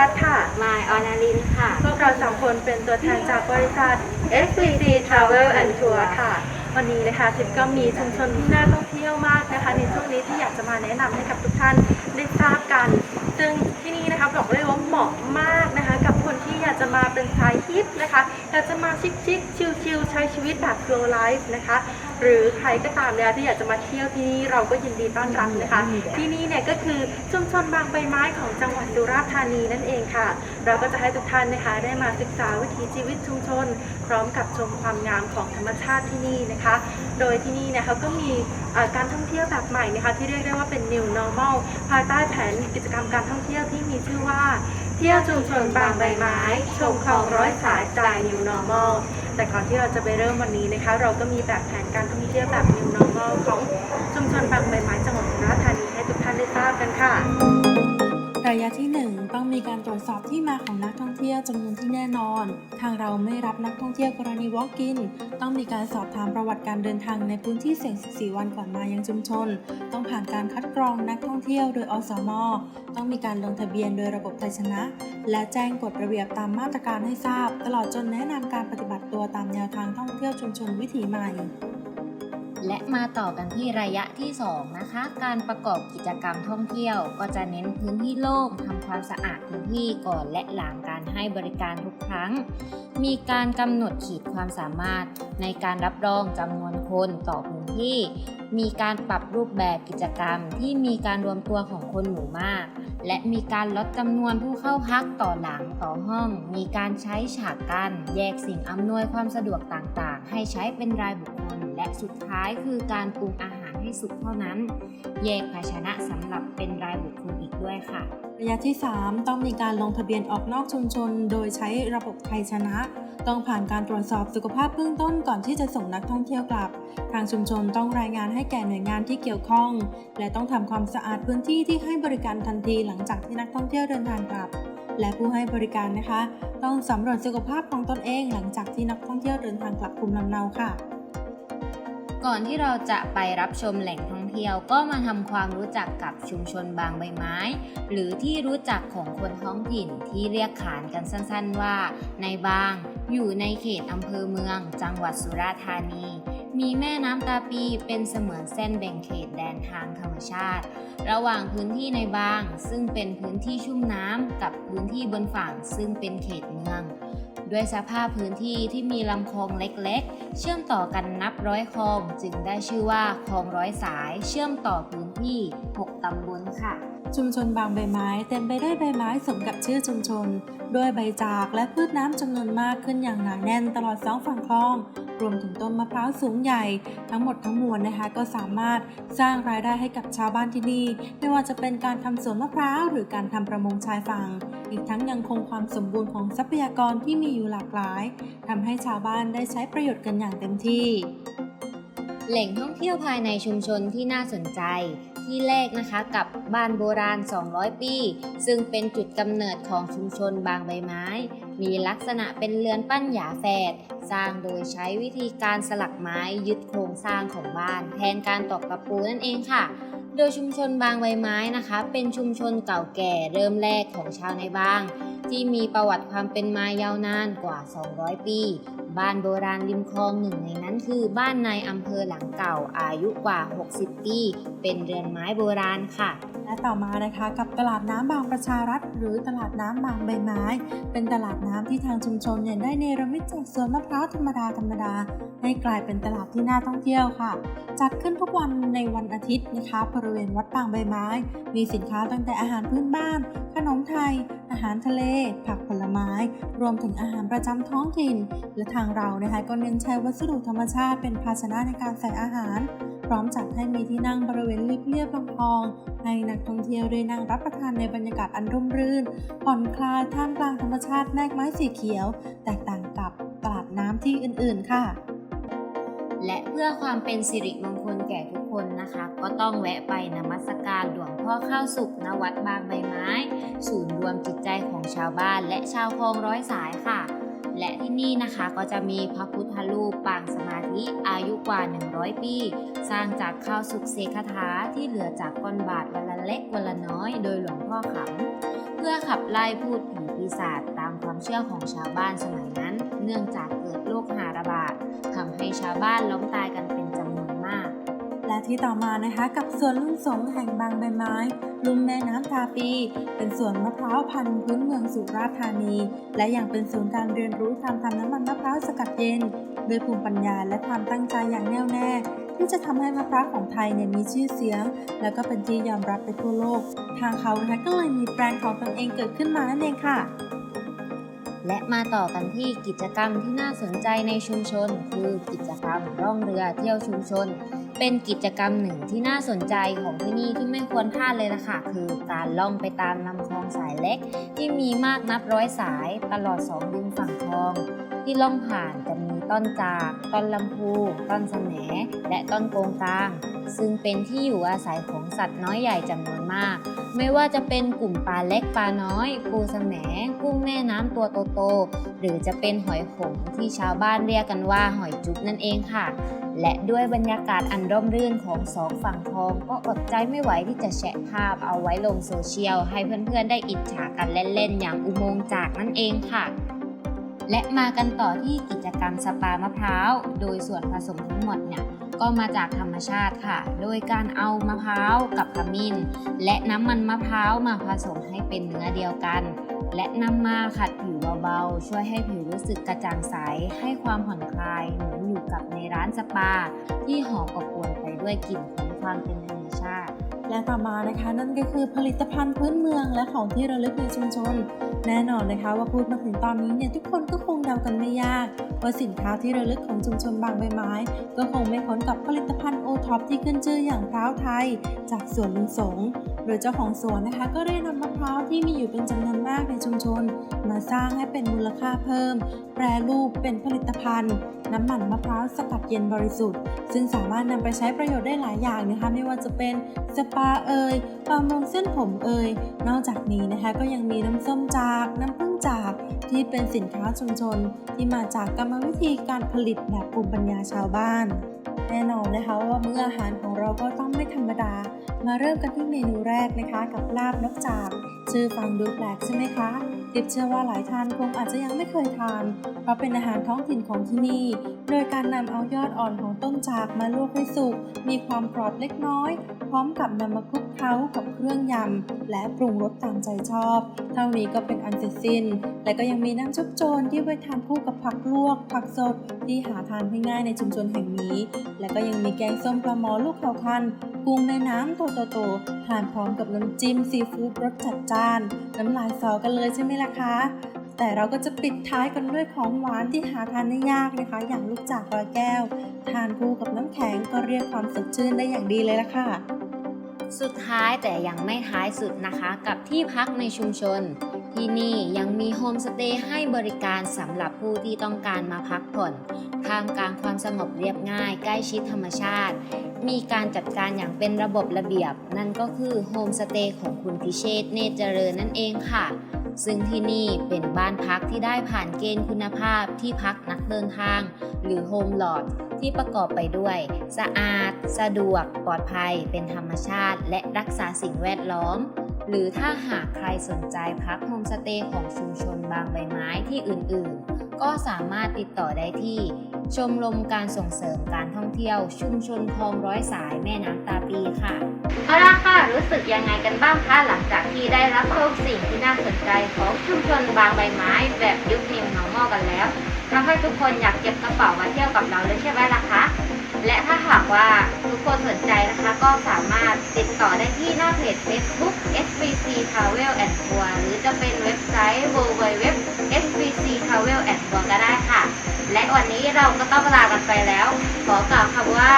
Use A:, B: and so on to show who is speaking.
A: รัตน์ค่ะ
B: มายออนาลินค่ะ
A: พวกเราสองคนเป็นตัวแทนจากบริษัท SCD Travel and Tour ค่ะ วันนี้นะคะทิพย์ก็มีชุมชนที่น่าท่องเที่ยวมากนะคะ ในช่วงนี้ที่อยากจะมาแนะนำให้กับทุกท่านได้ทราบกัน ซึ่งที่นี่นะคะบอกเลยว่าเหมาะมากนะคะ กับคนที่อยากจะมาเป็นสายฮิปนะคะอยากจะมาชิคๆชิลๆใช้ชีวิตแบบ slow life นะคะ หรือใครก็ตามเนี่ยที่อยากจะมาเที่ยวที่นี่เราก็ยินดีต้อนรับนะคะ ที่นี่เนี่ยก็คือชุมชนบางใบไม้ของจังหวัดสุราษฎร์ธานีนั่นเองค่ะ เราก็จะให้ทุกท่านนะคะได้มาศึกษาวิถีชีวิตชุมชน พร้อมกับชมความงามของธรรมชาติที่นี่นะคะ โดยที่นี่เนะคะก็มีเอ่อการท่องเที่ยวแบบใหม่นะคะที่เรียกได้ว่าเป็น new normal ภายใต้แผนกิจกรรมการท่องเที่ยวที่มีชื่อว่า เที่ยวชุมชนบางใบไม้ ชมคลองร้อยสายสไตล์ new normal แต่ก่อนที่เราจะไปเริ่มวันนี้นะคะ เราก็มีแบบแผนการท่องเที่ยวแบบ new normal ของชุมชนบางใบไม้จังหวัดสุราษฎร์ธานีให้ทุกท่านได้ทราบกันค่ะ
C: ระยะที่ 1 ต้องมีการตรวจสอบที่มาของนักท่องเที่ยวจำนวนที่แน่นอน ทางเราไม่รับนักท่องเที่ยวกรณี walk-in ต้องมีการสอบถามประวัติการเดินทางในพื้นที่เสี่ยง 14 วันก่อนมายังชุมชน ต้องผ่านการคัดกรองนักท่องเที่ยวโดยอสม ต้องมีการลงทะเบียนโดยระบบไทยชนะ และแจ้งกฎระเบียบตามมาตรการให้ทราบ ตลอดจนแนะนำการปฏิบัติตัวตามแนวทางท่องเที่ยวชุมชนวิถีใหม่
B: และมาต่อกันที่ระยะที่ 2 นะคะ การประกอบกิจกรรมท่องเที่ยว ก็จะเน้นพื้นที่โล่งทำความสะอาดพื้นที่ก่อนและหลังการให้บริการทุกครั้ง มีการกำหนดขีดความสามารถในการรับรองจำนวนคนต่อพื้นที่ มีการปรับรูปแบบกิจกรรมที่มีการรวมตัวของคนหมู่มาก และมีการลดจำนวนผู้เข้าพักต่อหลังต่อห้อง มีการใช้ฉากกัน้นแยกสิ่งอำนวยความสะดวกต่างๆ ให้ใช้เป็นรายบุคคลและสุดท้ายคือการปรุงอาหารให้สุกเท่านั้น แยกภาชนะสำหรับเป็นรายบุคคลอีกด้วยค่ะ
C: ระยะที่ 3 ต้องมีการลงทะเบียนออกนอกชุมชน โดยใช้ระบบไทยชนะ ต้องผ่านการตรวจสอบสุขภาพเบื้องต้นก่อนที่จะส่งนักท่องเที่ยวกลับ ทางชุมชนต้องรายงานให้แก่หน่วยงานที่เกี่ยวข้อง และต้องทำความสะอาดพื้นที่ที่ให้บริการทันทีหลังจากที่นักท่องเที่ยวเดินทางกลับและผู้ให้บริการนะคะ ต้องสำรวจสุขภาพของตนเองหลังจากที่นักท่องเที่ยวเดินทางกลับภูมิลำเนาค่ะ
B: ก่อนที่เราจะไปรับชมแหล่งท่องเที่ยวก็มาทำความรู้จักกับชุมชนบางใบไม้ หรือที่รู้จักของคนท้องถิ่นที่เรียกขานกันสั้นๆว่า ในบางอยู่ในเขตอำเภอเมือง จังหวัดสุราษฎร์ธานี มีแม่น้ำตาปีเป็นเสมือนเส้นแบ่งเขตแดนทางธรรมชาติ ระหว่างพื้นที่ในบาง ซึ่งเป็นพื้นที่ชุ่มน้ำกับพื้นที่บนฝั่งซึ่งเป็นเขตเมือง ด้วยสภาพพื้นที่ที่มีลำคลองเล็กๆ เชื่อมต่อกันนับร้อยคลอง จึงได้ชื่อว่าคลองร้อยสาย เชื่อมต่อพื้นที่ 6 ตำบลค่ะ
C: ชุมชนบางใบไม้เต็มไปด้วยใบไม้สมกับชื่อชุมชน ด้วยใบจากและพืชน้ำจำนวนมากขึ้นอย่างหนาแน่นตลอดสองฝั่งคลอง รวมถึงต้นมะพร้าวสูงใหญ่ ทั้งหมดทั้งมวลนะคะ ก็สามารถสร้างรายได้ให้กับชาวบ้านที่นี่ ไม่ว่าจะเป็นการทำสวนมะพร้าวหรือการทำประมงชายฝั่ง อีกทั้งยังคงความสมบูรณ์ของทรัพยากรที่มีอยู่หลากหลายทำให้ชาวบ้านได้ใช้ประโยชน์กันอย่างเต็มที่
B: แหล่งท่องเที่ยวภายในชุมชนที่น่าสนใจที่แรกนะคะกับบ้านโบราณ 200 ปี ซึ่งเป็นจุดกำเนิดของชุมชนบางใบไม้ มีลักษณะเป็นเรือนปั้นหยาแฝด สร้างโดยใช้วิธีการสลักไม้ยึดโครงสร้างของบ้าน แทนการตอกตะปูนั่นเองค่ะ โดยชุมชนบางใบไม้นะคะ เป็นชุมชนเก่าแก่เริ่มแรกของชาวในบาง ที่มีประวัติความเป็นมายาวนานกว่า 200 ปี บ้านโบราณริมคลองหนึ่งในนั้นคือบ้านในอำเภอหลังเก่าอายุกว่า 60 ปี เป็นเรือนไม้โบราณค่ะ
C: และต่อมานะคะกับตลาดน้ำบางประชารัฐ หรือตลาดน้ำบางใบไม้ เป็นตลาดน้ำที่ทางชุมชนเนี่ยได้เนรมิตจากสวนมะพร้าวธรรมดาธรรมดาให้กลายเป็นตลาดที่น่าท่องเที่ยวค่ะ จัดขึ้นทุกวันในวันอาทิตย์นะคะ บริเวณวัดบางใบไม้ มีสินค้าตั้งแต่อาหารพื้นบ้าน ขนมไทย อาหารทะเล ผักผลไม้ รวมถึงอาหารประจำท้องถิ่นและทางเรานะคะก็เน้นใช้วัสดุธรรมชาติเป็นภาชนะในการใส่อาหาร พร้อมจัดให้มีที่นั่งบริเวณเรียบๆลำคลอง ให้นักท่องเที่ยวได้นั่งรับประทานในบรรยากาศอันร่มรื่น ผ่อนคลายท่ามกลางธรรมชาติแมกไม้สีเขียว แตกต่างกับตลาดน้ำที่อื่นๆ ค่ะ
B: และเพื่อความเป็นสิริมงคลแก่ทุกคนนะคะ ก็ต้องแวะไปนมัสการหลวงพ่อข้าวสุขณวัดบางใบไม้ ศูนย์รวมจิตใจของชาวบ้านและชาวคลองร้อยสายค่ะ และที่นี่นะคะก็จะมีพระพุทธรูปปางสมาธิอายุกว่า 100 ปี สร้างจากข้าวสุกเสกคาถาที่เหลือจากก้อนบาทวันละเล็กวันละน้อยโดยหลวงพ่อขำ เพื่อขับไล่พูดผีปีศาจตามความเชื่อของชาวบ้านสมัยนั้น เนื่องจากเกิดโรคหาระบาดทำให้ชาวบ้านล้มตายกันเและ
C: ที่ต่อมานะคะกับสวนลุงสงแห่งบางใบไม้ ลุ่มแม่น้ำตาปี เป็นสวนมะพร้าวพันธุ์พื้นเมืองสุราษฎร์ธานี และยังเป็นศูนย์การเรียนรู้การทำน้ำมันมะพร้าวสกัดเย็นด้วยภูมิปัญญาและความตั้งใจอย่างแน่วแน่ ที่จะทำให้มะพร้าวของไทยเนี่ยมีชื่อเสียง แล้วก็เป็นที่ยอมรับไปทั่วโลก ทางเขานะคะก็เลยมีแบรนด์ของตนเองเกิดขึ้นมานั่นเองค่ะ
B: และมาต่อกันที่กิจกรรมที่น่าสนใจในชุมชน คือกิจกรรมร่องเรือเที่ยวชุมชน เป็นกิจกรรมหนึ่งที่น่าสนใจของที่นี่ที่ไม่ควรพลาดเลยล่ะค่ะ คือการล่องไปตามลำคลองสายเล็ก ที่มีมากนับร้อยสายตลอดสองริมฝั่งคลอง ที่ล่องผ่านจะมี ต้นจาก ต้นลำพู ต้นแสมและต้นโกงกลาง ซึ่งเป็นที่อยู่อาศัยของสัตว์น้อยใหญ่จำนวนมาก ไม่ว่าจะเป็นกลุ่มปลาเล็กปลาน้อย ปูแสมกุ้งแม่น้ำตัวโตๆ หรือจะเป็นหอยขมที่ชาวบ้านเรียกกันว่าหอยจุ๊บนั่นเองค่ะ และด้วยบรรยากาศอันร่มรื่นของสองฝั่งคลองก็อดใจไม่ไหวที่จะแชะภาพเอาไว้ลงโซเชียลให้เพื่อนๆได้อิจฉากันเล่นๆอย่างอุโมงค์จากนั่นเองค่ะ และมากันต่อที่กิจกรรมสปามะพร้าว โดยส่วนผสมทั้งหมดเนี่ยก็มาจากธรรมชาติค่ะ โดยการเอามะพร้าวกับขมิ้น และน้ำมันมะพร้าวมาผสมให้เป็นเนื้อเดียวกัน และนำมาขัดผิวเบาๆ ช่วยให้ผิวรู้สึกกระจ่างใส ให้ความผ่อนคลายเหมือนอยู่กับในร้านสปา ที่หอมอบอวลไปด้วยกลิ่นของความเป็นธรรมชาติ
C: และต่อมานะคะนั่นก็คือผลิตภัณฑ์พื้นเมืองและของที่ระลึกในชุมชน แน่นอนนะคะว่าพูดมาถึงตอนนี้เนี่ยทุกคนก็คงเดากันไม่ยาก ว่าสินค้าที่ระลึกของชุมชนบางใบไม้ ก็คงไม่พ้นกับผลิตภัณฑ์โอท็อปที่ขึ้นชื่ออย่างเท้าไทย จากสวนลุงสง โดยเจ้าของสวนนะคะก็ได้นำมะพร้าวที่มีอยู่เป็นจำนวนมากในชุมชน มาสร้างให้เป็นมูลค่าเพิ่ม แปรรูปเป็นผลิตภัณฑ์ น้ำมันมะพร้าวสกัดเย็นบริสุทธิ์ ซึ่งสามารถนำไปใช้ประโยชน์ได้หลายอย่างนะคะไม่ว่าจะเป็นสปาเอยบำรุงเส้นผมเอยนอกจากนี้นะคะก็ยังมีน้ำส้มจากน้ำผึ้งจากที่เป็นสินค้าชุมชน ที่มาจากกรรมวิธีการผลิตแบบภูมิปัญญาชาวบ้านแน่นอนนะคะว่ามื้ออาหารของเราก็ต้องไม่ธรรมดา มาเริ่มกันที่เมนูแรกนะคะ กับลาบนกจากชื่อฟังดูแปลกใช่ไหมคะติบเชื่อว่าหลายท่านคงอาจจะยังไม่เคยทาน เพราะเป็นอาหารท้องถิ่นของที่นี่ โดยการนำเอายอดอ่อนของต้นจากมาลวกให้สุก มีความกรอบเล็กน้อย พร้อมกับนำมาคลุกเคล้ากับเครื่องยำ และปรุงรสตามใจชอบ เท่านี้ก็เป็นอันเสร็จสิ้น และก็ยังมีน้ำชุบโจรที่ไว้ทานคู่กับผักลวก ผักสดที่หาทานได้ง่ายในชุมชนแห่งนี้ และก็ยังมีแกงส้มปลาหมอลูกเขาคันกุ้งแม่น้ำโตๆๆทานพร้อมกับน้ำจิ้มซีฟู้ดรสจัดจ้านน้ำลายสอกันเลยใช่ไหมล่ะคะ แต่เราก็จะปิดท้ายกันด้วยของหวานที่หาทานได้ยากนะคะ อย่างลูกจากรอยแก้ว ทานคู่กับน้ำแข็งก็เรียกความสดชื่นได้อย่างดีเลยล่ะค่ะ
B: สุดท้ายแต่ยังไม่ท้ายสุดนะคะกับที่พักในชุมชน ที่นี่ยังมีโฮมสเตย์ให้บริการสำหรับผู้ที่ต้องการมาพักผ่อนท่ามกลางความสงบเรียบง่าย ใกล้ชิดธรรมชาติ มีการจัดการอย่างเป็นระบบระเบียบ นั่นก็คือโฮมสเตย์ของคุณพิเชษเนตรเจริญนั่นเองค่ะ ซึ่งที่นี่เป็นบ้านพักที่ได้ผ่านเกณฑ์คุณภาพที่พักนักเดินทาง หรือโฮมลอด ที่ประกอบไปด้วย สะอาด สะดวก ปลอดภัย เป็นธรรมชาติ และรักษาสิ่งแวดล้อม หรือถ้าหากใครสนใจพักโฮมสเตย์ของชุมชนบางใบไม้ที่อื่นๆ ก็สามารถติดต่อได้ที่ ชมรมการส่งเสริมการท่องเที่ยว ชุมชนคลองร้อยสายแม่น้ำตาปีค่ะเอาละค่ะ รู้สึกยังไงกันบ้างคะหลังจากที่ได้รับชมสิ่งที่น่าสนใจของชุมชนบางใบไม้ แบบยุค New Normal กันแล้ว ทำให้ทุกคนอยากเก็บกระเป๋ามาเที่ยวกับเราเลยใช่ไหมล่ะคะ และถ้าหากว่าทุกคนสนใจนะคะก็สามารถติดต่อได้ที่หน้าเพจ Facebook SBC Travel and Tour หรือจะเป็นเว็บไซต์ www SBC Travel and Tour ก็ได้ค่ะ และวันนี้เราก็ต้องลากันไปแล้ว ขอกล่าวคำว่า